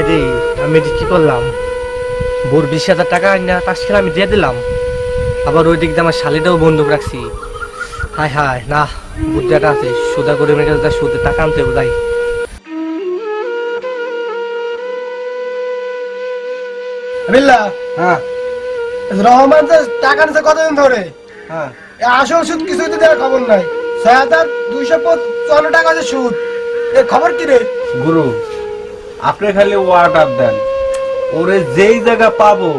হায় রে আমি এটা কি করলাম? বোর বিশ হাজার টাকা না তার আমি দিয়ে দিলাম। আবার ওই দিক দিয়ে আমার শালিটাও বন্ধুক রাখছি। হায় হায় না বুদ্ধিটা আছে সোজা করে মেরে কাছে সুদে টাকা আনতে হবে বিল্লা হ্যাঁ। রহমান যে টাকা নিছে কতদিন ধরে? হ্যাঁ। এ আসল সুদ কিছুই তো দেওয়ার খবর নাই। ছয় হাজার দুইশো চুয়ান্ন টাকা আছে সুদ। এ খবর কি রে? গুরু আপনি খালি অর্ডার দেন। ওরে যেই জায়গা পাবো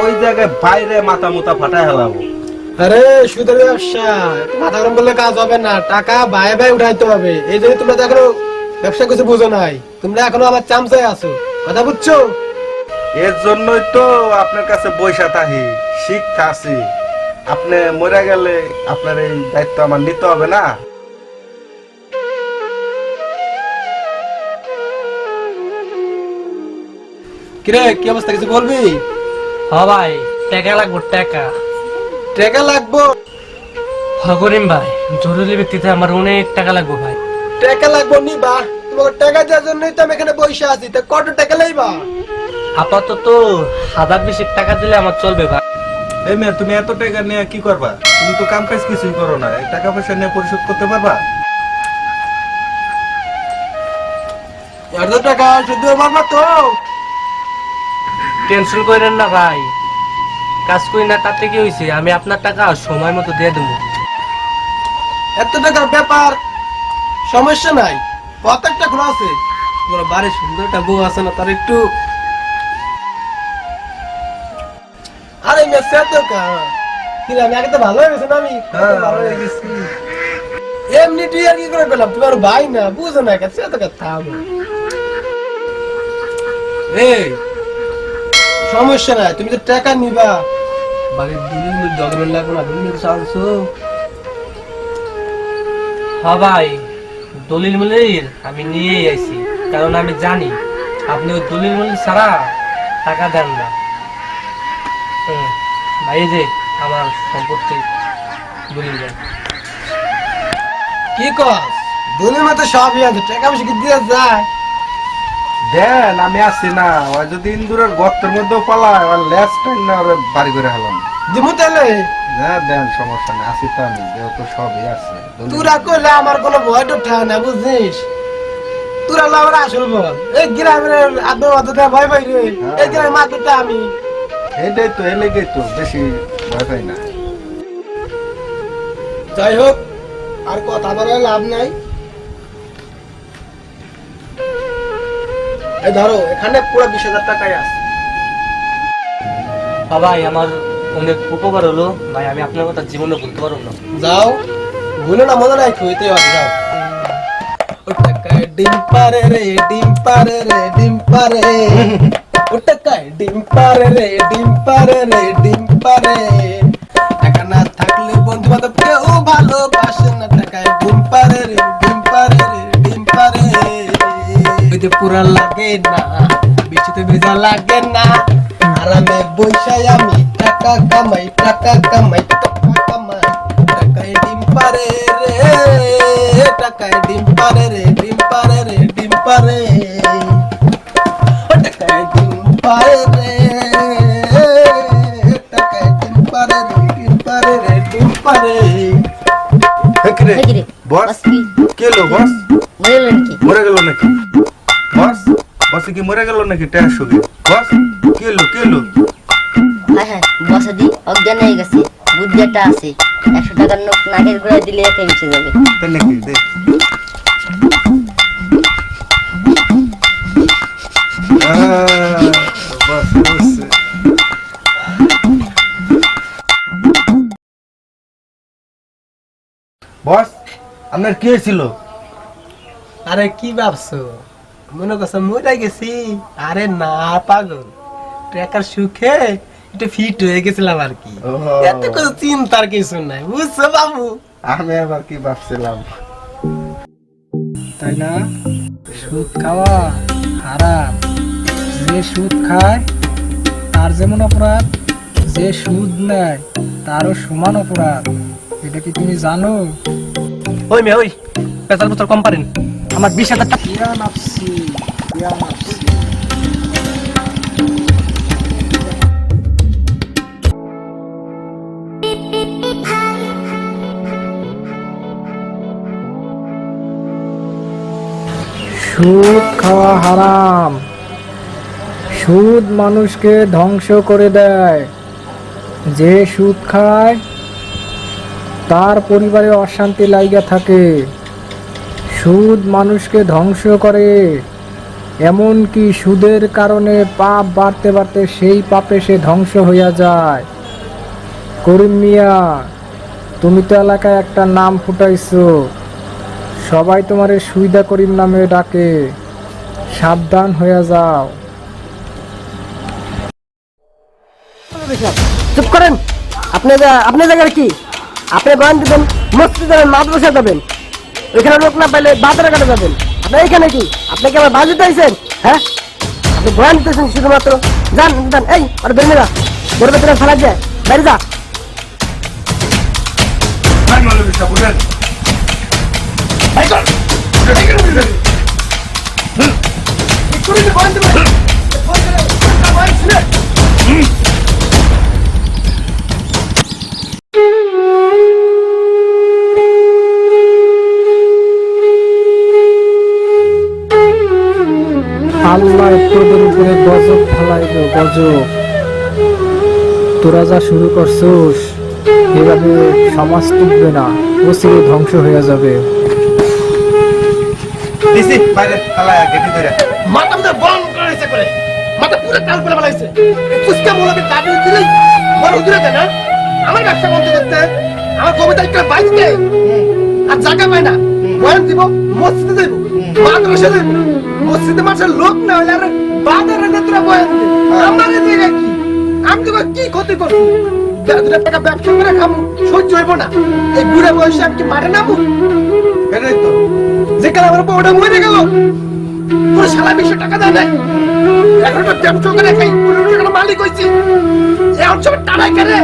ওই জায়গায় বাইরে মাথা মুতা ফাটায় হেলাবো আরে সুদের ব্যবসা। মাথা গরম করলে কাজ হবে না। টাকা বায়ে বায়ে উঠাইতে হবে। এই জন্য তোমরা তো এখনও ব্যবসা কিছু বুঝো নাই। তোমরা এখনও আমার চামচায় আছো। কথা বুঝছ? এর জন্যই তো আপনার কাছে বৈশা থাকি। শিক্ষা আছি। আপনি মরে গেলে আপনার এই দায়িত্ব আমার নিতে হবে না? কিরে কি অবস্থা কিছু বলবি? হ ভাই টাকা লাগবো টাকা। টাকা লাগবো? হ করিম ভাই জরুরি ভিত্তিতে আমার অনেক টাকা লাগবো ভাই। টাকা লাগবো নি বা তোমাকে টাকা দেওয়ার জন্যই তো আমি এখানে বসে আছি। তা কত টাকা লাইবা? আপাতত হাজার বিশেক টাকা দিলে আমার চলবে ভাই। এই মেয়ে তুমি এত টাকা নিয়ে কি করবা? তুমি তো কাম কাজ কিছুই করো না। এই টাকা পয়সা নিয়ে পরিশোধ করতে পারবা? এত টাকা শুধু মারবা তো টেনশন করেন না ভাই। কাজ করি না তাতে কি হয়েছে আমি আপনার টাকা সময় মতো দিয়ে দেবো। এত টাকার ব্যাপার সমস্যা নাই। প্রত্যেকটা খোলা আছে। তোমার বাড়ির সুন্দর একটা বউ আছে না তার একটু আরে মেসে তো কা কি আমি আগে তো ভালো হয়ে গেছে না আমি? হ্যাঁ, ভালো হয়ে গেছি। এমনি তুই আর কি করে পেলাম? তোমার ভাই না বুঝো না কাছে তো কথা এই সমস্যা নাই তুমি তো টাকা নিবা। বাড়ির দুই মিনিট জগমেন্ট লাগবে না দুই মিনিট আনছো? হ্যাঁ ভাই দলিল মিলির আমি নিয়েই আইছি কারণ আমি জানি আপনি ওই দলিল মিলির ছাড়া টাকা দেন না। ভাই যে আমার সম্পত্তি দলিল দেন। কি কস? দুনির মতো সবই আছে টাকা পয়সা কি দিয়ে যায়? দেন আমি আছি না। ওই যদি ইন্দুরের গর্তের মধ্যেও পালায় আর লেস টাইম না ওরে বাড়ি করে হেলাম দিমু তাহলে? হ্যাঁ দেন সমস্যা নেই আছি তো আমি যেহেতু সবই আছে। তুরা কইলে আমার কোনো ভয় তো ঠা না বুঝছিস তুরা হলো আসল বল। এই গ্রামের আদর আদরটা ভয় পাই রে। এই গ্রামের মাদুরটা আমি। এইটাই তো এই লেগেই তো বেশি ভয় পাই না। যাই হোক আর কথা বলার লাভ নাই। এই ধরো এখানে পুরো বিশ হাজার টাকাই আছে। ভাই আমার অনেক উপকার হলো। ভাই আমি আপনার কথা জীবনে বলতে পারব না। যাও ভুলে না মজা নাই খুঁজতে হবে যাও। ডিম পারে রে ডিম পারে রে ডিম পারে। ও টাকায় ডিম পারে রে ডিম পারে রে ডিম পারে। টাকা না থাকলে বন্ধু বান্ধব কেউ ভালোবাসে না। টাকায় ডিম পারে রে ডিম পারে রে ডিম পারে। ওইতে পুরা লাগে না বিচুতে ভেজা লাগে না আরামে বৈশাই আমি টাকা কামাই টাকা কামাই টাকা কামাই। টাকায় ডিম পারে রে টাকায় ডিম পারে রে ডিম পারে রে ডিম পারে। টাকায় ডিম পারে রে টাকায় ডিম পারে রে ডিম পারে রে ডিম পারে। কিরে নাকি রে? বস বস। কে বস? কি মরে গেল নাকি? ট্যাস সুগে বস কে লো কে লো হ্যাঁ হ্যাঁ বসে দি অজ্ঞান হয়ে গেছে বুদ্ধি একটা আছে। একশো টাকার নোট নাকের গোড়ায় দিলে একাই মিশে যাবে। তাই নাকি? দেখ আহ, বস। বস আপনার কি হয়েছিল? আরে কি ভাবছ? মনে করছ মরে গেছি। আরে না পাগল। ট্রেকার সুখে একটু ফিট হয়ে গেছিলাম আর কি। এত কিছু চিন্তার কিছু নাই বুঝছ বাবু? আমি আবার কি ভাবছিলাম? তাই না? সুদ খাওয়া হারাম। যে সুদ খায় তার যেমন অপরাধ। যে সুদ নেয় তারও সমান অপরাধ। এটা কি তুমি জানো? ওই মেয়ে ওই। পেঁচাল পুচাল কম পারেন আমার বিশ হাজার টাকা সুদ খাওয়া হারাম। সুদ মানুষকে ধ্বংস করে দেয়। যে সুদ খায়, তার পরিবারে অশান্তি লাইগা থাকে। সুদ মানুষকে ধ্বংস করে, এমনকি সুদের কারণে পাপ বাড়তে বাড়তে সেই পাপে সে ধ্বংস হইয়া যায়। করিম মিয়া, তুমি তো এলাকায় একটা নাম ফুটাইছো, সবাই তোমারে সুবিধা করিম নামে ডাকে, সাবধান হইয়া যাও। চুপ করেন! আপনি আপনি জায়গার কি? আপনি বয়ান দিবেন মসজিদ যাবেন মাদ্রাসা যাবেন। ওইখানে লোক না পাইলে বাজারে কাটে যাবেন? আপনি এখানে কি? আপনি কি আমার বাজে দিতেছেন? হ্যাঁ? আপনি বয়ান দিতেছেন শুধুমাত্র? যান যান এই আর বেরোনে যা। বের ভেতরে ফেলা যায় বাইরে যা। আল্লাহ তোদের উপরে গজব ফেলাইব গজব। তোরা যা শুরু করছোস, এভাবে সমাজ টিকবে না ওসিরে ধ্বংস হয়ে যাবে। দিছি, বাইরে তালা গেটি ধরে মাথা মধ্যে বল করেছে করে। মাথা পুরো টাল করে ফেলাইছে। ফুসকা মোলাকে দাবি দিলেই বড় উদরে দেয় না? আমার ব্যবসা বন্ধ করতে আমার কবিতা একটা বাইতে আর জায়গা পায় না। বয়ান দিব, মসজিদে দেব মাদ্রাসা দেব মসজিদে মানুষের লোক না হলে আর বাজারে নেত্রা বয়ান দিবে। আমার এদিকে কি? আমি তো কি ক্ষতি করছি দেড় টাকা ব্যবসা করে খাব সহ্য হইব না। এই বুড়ে বয়সে আমি কি মারে নামু? এটাই তো। যেখানে আমার বউটা মরে গেল পুরো সারা বিশ্ব টাকা দেয় নাই। এখন তো ব্যবসা করে খাই পুরো টাকার মালিক হয়েছি এখন সব টাড়াই কেনে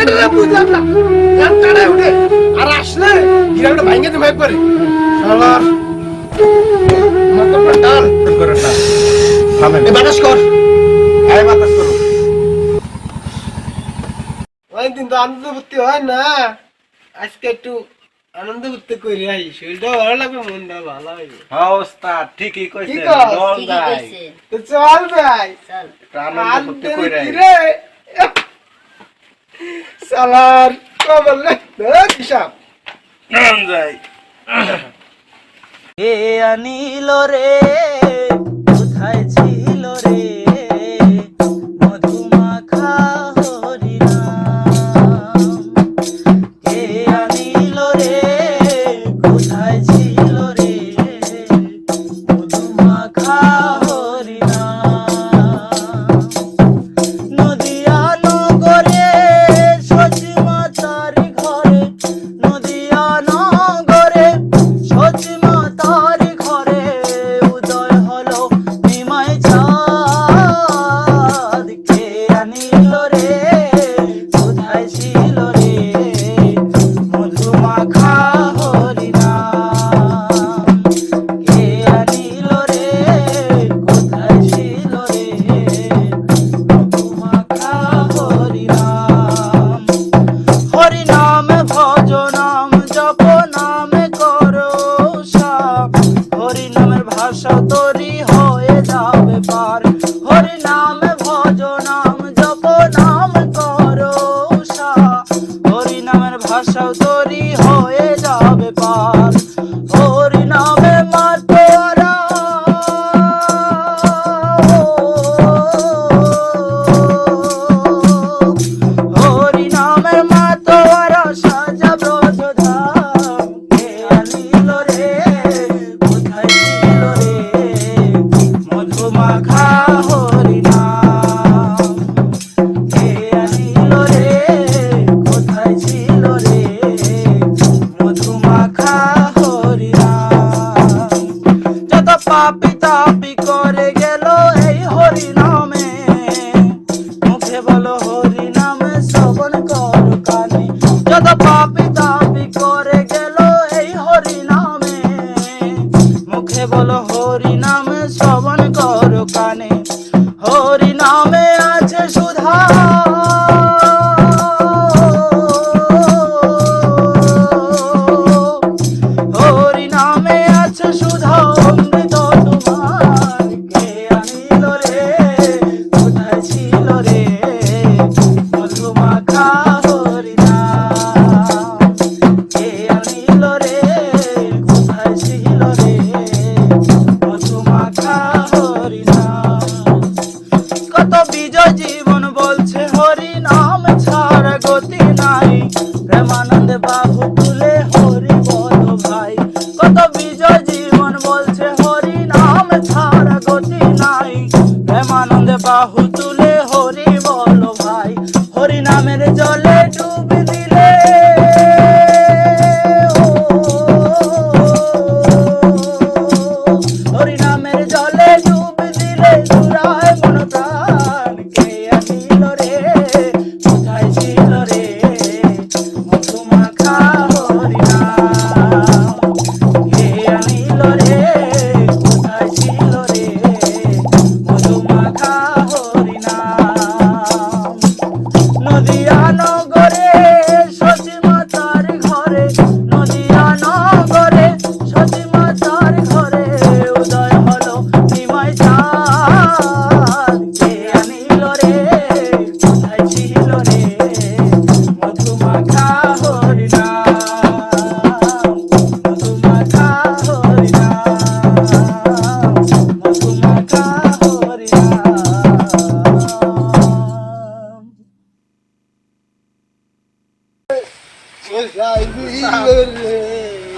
এটা বুঝলাম না। এখন টাড়াই উঠে। আর আসলে গিরামটা ভাঙে দেবো একবারে। শালার। মাথাটা টান চুপ করেন থামেন। এ বাতাস কর। এই বাতাস করুন। অনেকদিন তো আনন্দ করতে হয় না। আজকে একটু আনন্দ করতে করি আই শরীরটা ভালো লাগবে মনটা ভালো হবে হ্যাঁ ওস্তাদ ঠিকই কইছেন কি কস? বল ঠিকই তো চল ভাই। চল আনন্দ করতে কইরাই সালার কে রে? কোথায় ছিল? রে।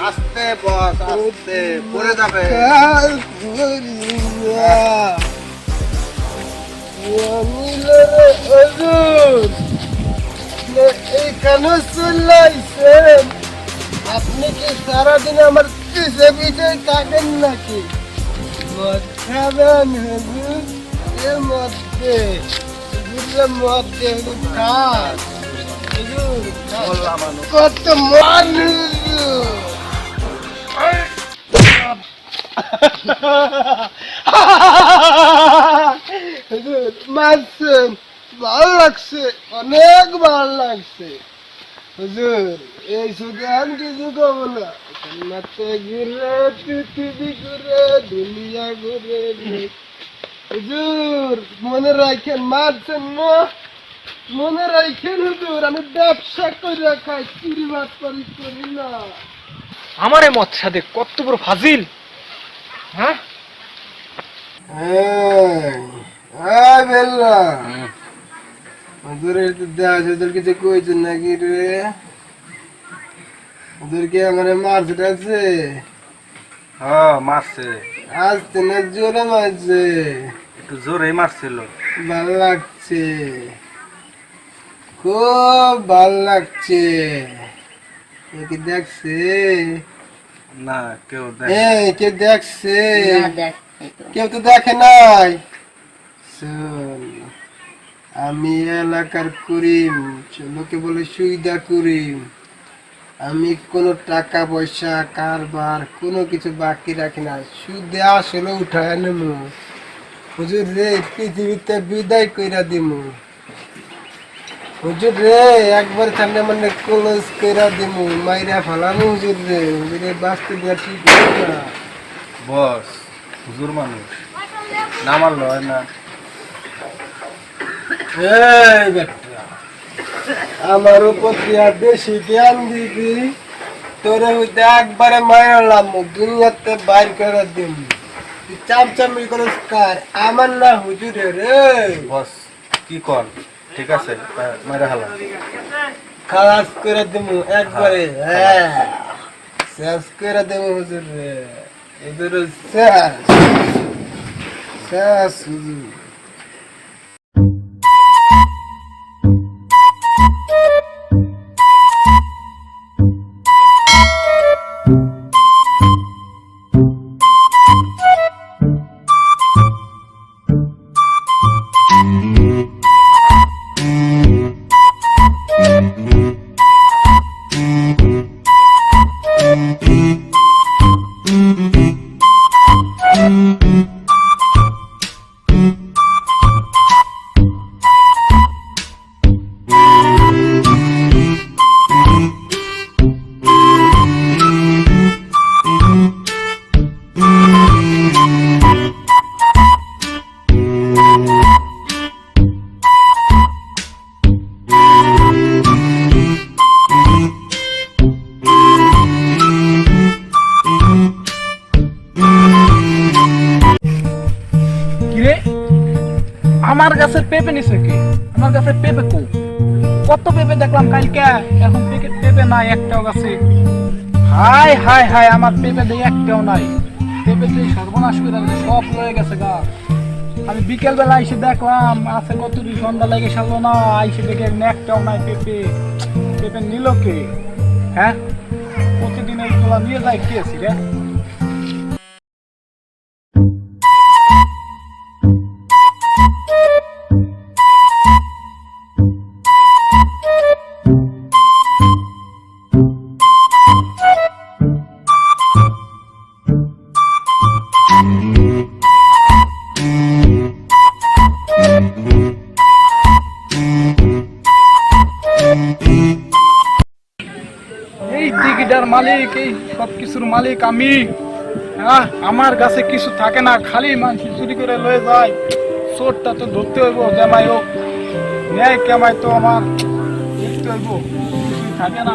আস্তে বস, আস্তে, পড়ে যাবে। আপনি কি সারাদিন আমার পিছে পিছে থাকেন নাকি? মদ খাবেন, হুজুর? এর মধ্যে হুজুর খান কত মারছেন, ভালো লাগছে, অনেক ভালো লাগছে। হুজুর, এই শুধু আমি কিছু কব না। ঘুরে, পৃথিবী ঘুরে, দুনিয়া ঘুরে, হুজুর, মনে রাখেন, মারছেন না। মনে রাখেন হুজুর আমি ব্যবসা করে খাই চুরি করি করি না। আমার এই মত সাথে কত বড় ফাজিল। হ্যাঁ? বেল্লা। হুজুরের তো দেওয়া হুজুর কিছু কইছেন নাকি রে? হুজুর কি আমার মারছে টাছে হ্যাঁ মারছে। আসতে না জোরে মারছে? একটু জোরে মারছিল। ভালো লাগছে। খুব ভালো লাগছে। কি দেখছে? না কেউ এই কে দেখছে। কেউ। তো দেখে নাই। আমি এলাকার করিম লোকে বলে সুবিধা করিম। আমি কোনো টাকা পয়সা কারবার কোনো কিছু বাকি রাখি না। সুদে আসলে উঠায় নেব হুজুর রে পৃথিবীতে বিদায় কইরা দিমু। হুজুর রে একবার ঠান্ডা মানে ক্লোজ কইরা দিমু মাইরা ফেলানো হুজুর রে হুজুরে বাঁচতে দেওয়া ঠিক না। বস হুজুর মানুষ না মারলো হয় না। এই বেটা আমার উপর দিয়া বেশি জ্ঞান দিবি তোরে হইতে একবারে মারলাম দুনিয়াতে বাইর করে দিম। চামচামি করে কার আমার না হুজুরে রে। বস কি কর? ঠিক আছে মেরে হালা খালাস করে দেব একবারে হ্যাঁ শেষ করে দেবো হুজুর রে। এদের শেষ। শেষ হুজুর। কিরে? আমার কাছে পেঁপে নিছে কি? আমার কাছে পেঁপে কো কত পেঁপে দেখলাম কালকে, এখন পেঁপে পেঁপে নাই একটাও গাছে। হাই হাই হাই, আমার পেঁপে দিয়ে একটাও নাই। পেঁপে দিয়ে সর্বনাশ করে সব লয়ে গেছে গা। আমি বিকেল বেলা এসে দেখলাম, আছে কত সন্ধ্যা লেগে সারলো না আইসে দেখে একটাও নাই পেঁপে। পেঁপে নিল কে? হ্যাঁ? প্রতিদিন এইগুলো নিয়ে যায় কে আছি রে মালিক, এই সব কিছুর মালিক আমি। হ্যাঁ আমার কাছে কিছু থাকে না, খালি মানুষ চুরি করে লয়ে যায়। চোরটা তো ধরতে হইব, জামাই হোক, ন্যায় কামাই তো আমার দেখতে হইব থাকে না।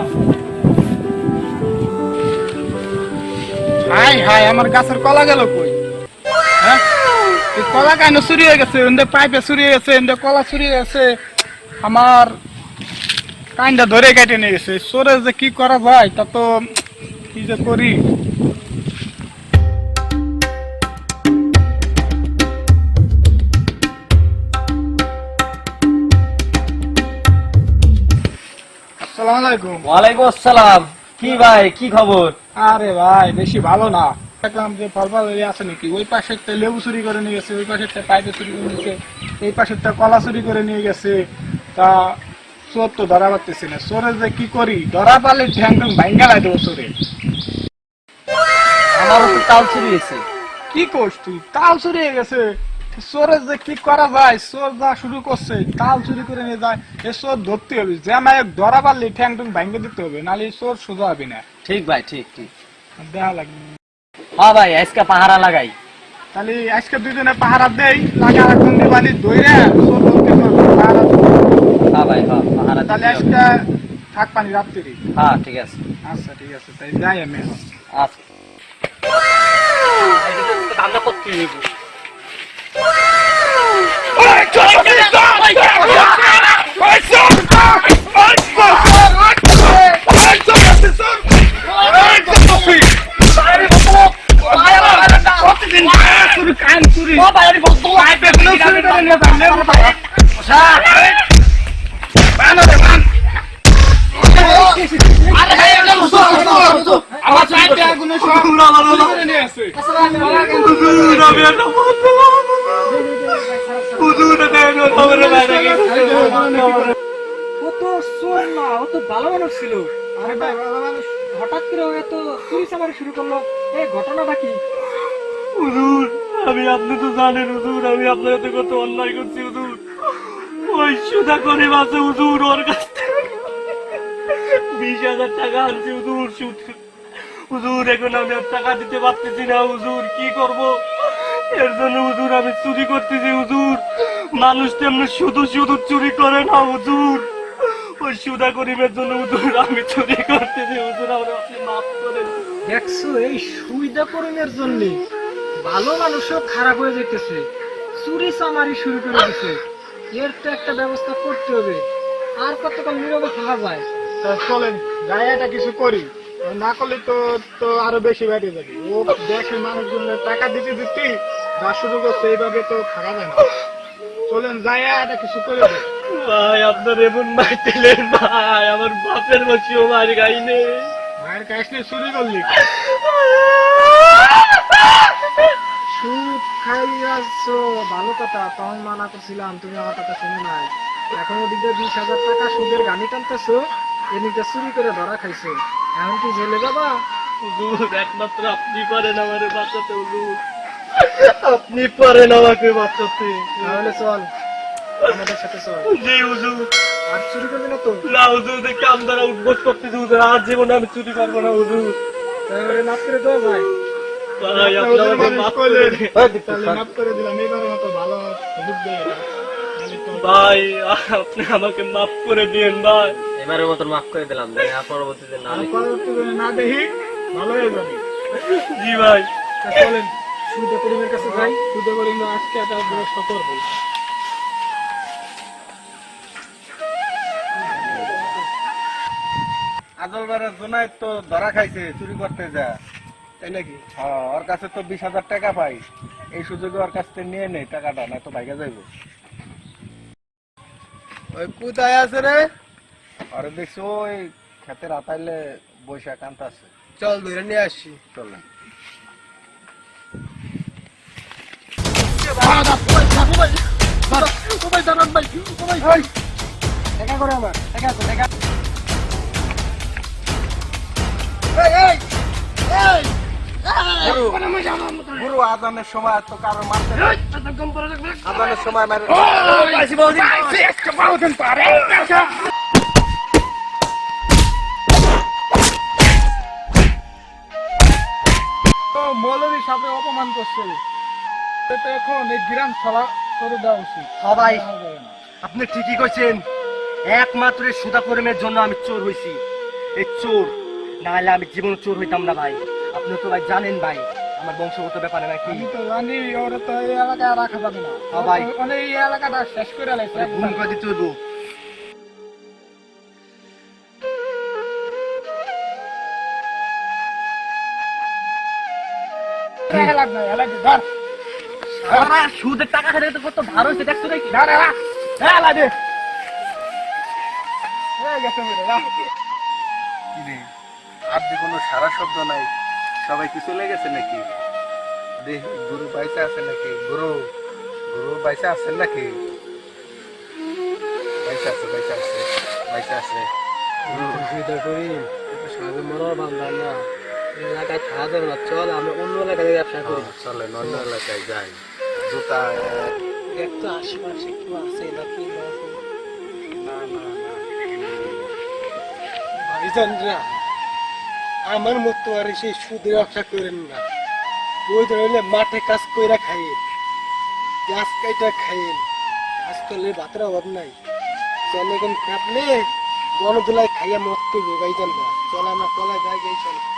হাই হাই আমার গাছের কলা গেল কই? হ্যাঁ কলা কেন চুরি হয়ে গেছে? পাইপে চুরি হয়ে গেছে কলা চুরি হয়ে গেছে। আমার কাইন্ডা ধরে কেটে নিয়ে গেছে। সরে যে কি করা যায় তা তো কি যে করি? আসসালামু আলাইকুম। ওয়ালাইকুম আসসালাম। কি ভাই কি খবর? আরে ভাই বেশি ভালো না। দেখলাম যে আছে নাকি। ওই পাশের লেবু চুরি করে নিয়ে গেছে ওই পাশের পাইপে চুরি করে নিয়েছে এই পাশের কলা চুরি করে নিয়ে গেছে। তা চোর তো ধরা পারতেছি না। চোরে যে কি করি? ধরা পারলে ঠ্যাং ঠ্যাং ভাঙ্গা লাই দেবো চোরে। আমারও তো তাল চুরি হয়েছে কি করছ তুই? তাল চুরি হয়ে গেছে যে কি করা যায়? চোর যা শুরু করছে তাল চুরি করে নিয়ে যায়। এ চোর ধরতে হবে। যে আমায় ধরা পারলে ঠ্যাং ঠ্যাং ভাঙ্গে দিতে হবে নাহলে চোর সোজা হবে না। ঠিক ভাই ঠিক ঠিক। দেখা লাগবে হ্যাঁ ভাই আজকে পাহারা লাগাই। তাহলে আজকে দুজনে পাহারা দেই লাগে দইরে চোর ধরতে পাহারা। হ্যাঁ ভাই হ্যাঁ পাহারা তাহলে। আজকে থাক পানি রাত্রি হ্যাঁ ঠিক আছে। আচ্ছা ঠিক আছে তাই যাই আমি। আচ্ছা। আমরা করতে আগুনে সব চুরি ছিল। হঠাৎ করে এত চুরি চামারি শুরু করল এই ঘটনাটা কি? হুজুর, আমি আপনি তো জানেন, হুজুর, আমি আপনার কত অন্যায় করছি ওই সুদা করে মাসে হুজুর ওর কাছ বিশ হাজার টাকা আনছি হুজুর সুদ। হুজুর এখন আমি আর টাকা দিতে পারতেছি না হুজুর কি করব? এর জন্য হুজুর আমি চুরি করতেছি হুজুর মানুষ তেমনি শুধু শুধু চুরি করে না হুজুর ওই সুদা করিমের জন্য হুজুর আমি চুরি করতেছি হুজুর আমরা আপনি মাফ করে। দেখছ, এই সুবিধা করণের জন্য ভালো মানুষও খারাপ হয়ে যেতেছে। চুরি চামারি শুরু করে দিছে। এর তো একটা ব্যবস্থা করতে হবে। আর কতক্ষণ নীরবে থাকা যায়? তা চলেন যাই এটা কিছু করি। না করলে তো তো আরও বেশি বেড়ে যাবে। ও দেশের মানুষজন টাকা দিতে দিতে যা শুরু করছে এইভাবে তো থাকা যায় না। চলেন যাই এটা কিছু করে ভাই আপনার এমন মাইতেলেন ভাই আমার বাপের বসিও মার গাইনে মায়ের কাছ নিয়ে চুরি করলি। সুদ খাই আসছো ভালো কথা তখন মানা করছিলাম তুমি আমার কথা শুনে নাই। এখন ওদিকে বিশ হাজার টাকা সুদের গানি টানতেছো এদিকে চুরি করে ধরা খাইছো। এখন কি জেলে যাবা? হুজুর একমাত্র আপনি পারেন আমার বাঁচাতে হুজুর আপনি পারেন আমাকে বাঁচাতে তাহলে চল আমাদের সাথে চল। জি হুজুর। আর চুরি করবি না তো? না হুজুর দেখে আমরা উদ্বোধ করতেছি হুজুর। আর জীবনে আমি চুরি করব না হুজুর। তাহলে মাফ করে দেওয়া ভাই ভাই আপনি আমাকে মাফ করে দিন ভাই। এবারের মতন মাফ করে দিলাম পরবর্তীতে না না দেখি। ভালো হয়ে যাবে জি ভাই। চলেন সুদে করিমের কাছে যাই সুদে করিম আজকে একটা ব্যবস্থা করব আদলবারের জোনায় তো ধরা খাইছে চুরি করতে যা তাই নাকি? হ্যাঁ ওর কাছে তো বিশ হাজার টাকা পাই। এই সুযোগে ওর কাছ থেকে নিয়ে নেই টাকাটা না তো ভাইগা যাইব। ওই কোথায় আছে রে? আরে দেখছি ওই খেতের আতাইলে বৈশা কান্ত আছে। চল ধরে নিয়ে আসছি চলেন দেখা করে আমার দেখা দেখা গুরু আজানের সময় তো কারও মারতে আজানের সময় মারে। তো মৌলবী সাহেব অপমান করছে। এখন এই গ্রাম ছাড়া করে দেওয়া উচিত। সবাই। আপনি ঠিকই কইছেন। একমাত্র সুদা কর্মের জন্য আমি চোর হইছি। এই চোর না হলে আমি জীবন চোর হইতাম না ভাই। আপনি তো ভাই জানেন ভাই আমার বংশগত ব্যাপারে নাকি আমি তো জানি ওরা তো এই এলাকায় রাখা যাবে না। হ্যাঁ ভাই। অনেক এই এলাকাটা শেষ করে লাইছে। ভুল করে দিতে হইব সুদের টাকা খেলে তো কত ভালো হয়েছে দেখছ নাকি কিরে আর যে কোনো সারা শব্দ নাই। সবাই কি চলে গেছে নাকি? গুরু বাইসা আছে নাকি? গুরু গুরু বাইসা আছেন নাকি? বাইসা আছে বাইসা আছে বাইসা আছে। এলাকায় খাওয়া যাবে না চল আমরা অন্য এলাকায় ব্যবসা করি। চলে অন্য এলাকায় যাই। জুতা একটু আশেপাশে একটু আছে নাকি? না না আমার মতো আর সেই সুদের ব্যবসা করেন না। ওই ধরনের মাঠে কাজ কইরা খাইয়েন। গাছ কাইটা খাইয়েন। কাজ করলে ভাতের অভাব নাই। জনগণ কাটলে গণধুলায় খাইয়া মত ভোগাই যান না। চলা না কলা যায় যাই, চল।